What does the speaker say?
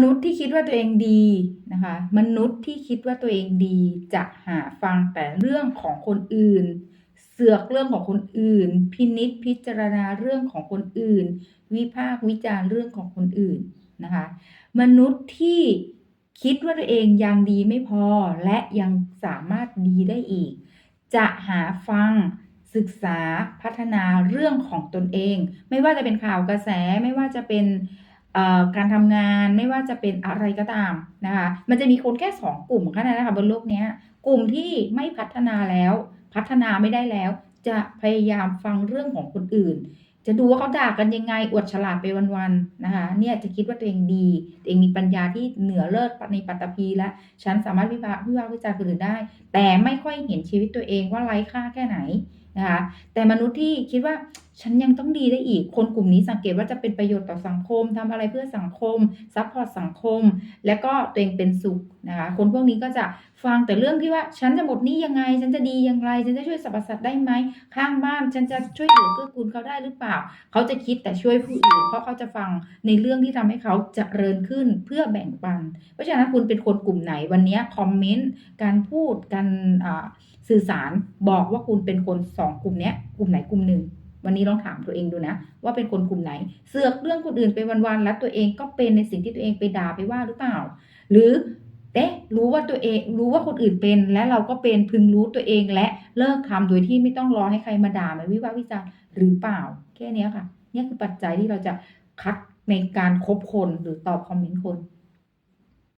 มนุษย์ที่คิดว่าตัวเองดีนะคะ มนุษย์ที่คิดว่าตัวเองดีจะหาฟังแต่เรื่องของคนอื่น เสือกเรื่องของคนอื่น พินิษพิจารณาเรื่องของคนอื่น วิพากษ์วิจารณ์เรื่องของคนอื่นนะคะ มนุษย์ที่คิดว่าตัวเองยังดีไม่พอและยังสามารถดีได้อีก จะหาฟังศึกษาพัฒนาเรื่องของตนเอง ไม่ว่าจะเป็นข่าวกระแสไม่ว่าจะเป็น การทำงานไม่ว่าจะเป็นอะไรก็ตามนะคะ มันจะมีคนแค่สองกลุ่มแค่นั้นนะคะบนโลกนี้กลุ่มที่ไม่พัฒนาแล้ว พัฒนาไม่ได้แล้ว จะพยายามฟังเรื่องของคนอื่น จะดูว่าเขาด่ากันยังไงอวดฉลาดไปวันๆนะคะ เนี่ยจะคิดว่าตัวเองดีตัวเองมีปัญญาที่เหนือเลิศในปัตตภีและฉันสามารถวิพากษ์วิพากษ์วิจารณ์คนอื่นได้ แต่ไม่ค่อยเห็นชีวิตตัวเองว่าไร้ค่าแค่ไหนนะคะ แต่มนุษย์ที่คิดว่า ฉันยังต้องดีได้อีก คนกลุ่มนี้สังเกตว่าจะเป็นประโยชน์ต่อสังคมทำอะไรเพื่อสังคมซัพพอร์ตสังคม และก็ตัวเองเป็นสุขนะคะ คนพวกนี้ก็จะฟังแต่เรื่องที่ว่า ฉันจะหมดนี้ยังไง ฉันจะดีอย่างไร ฉันจะช่วยสรรพสัตว์ได้ไหม ข้างบ้าน ฉันจะช่วยเหลือเกื้อกูลเขาได้หรือเปล่า เขาจะคิดแต่ช่วยผู้อื่น เพราะเขาจะฟังในเรื่องที่ทำให้เขาจเจริญขึ้นเพื่อแบ่งปัน เพราะฉะนั้นคุณเป็นคนกลุ่มไหนวันนี้คอมเมนต์ การพูด การสื่อสารบอกว่าคุณเป็นคนสองกลุ่มนี้กลุ่มไหนกลุ่มหนึ่ง วันนี้ลองถามตัวเองดูนะ ว่าเป็นคนกลุ่มไหน เสือกเรื่องคนอื่นไปวันๆแล้วตัวเองก็เป็นในสิ่งที่ตัวเองไปด่าไปว่าหรือเปล่า หรือเอ๊ะรู้ว่าตัวเองรู้ว่าคนอื่นเป็น และเราก็เป็นพึงรู้ตัวเองและเลิกทำโดยที่ไม่ต้องรอให้ใครมาด่ามาวิพาวิจารณ์หรือเปล่า แค่นี้ค่ะนี่คือปัจจัยที่เราจะคัดในการคบคนหรือตอบคอมเมนต์คน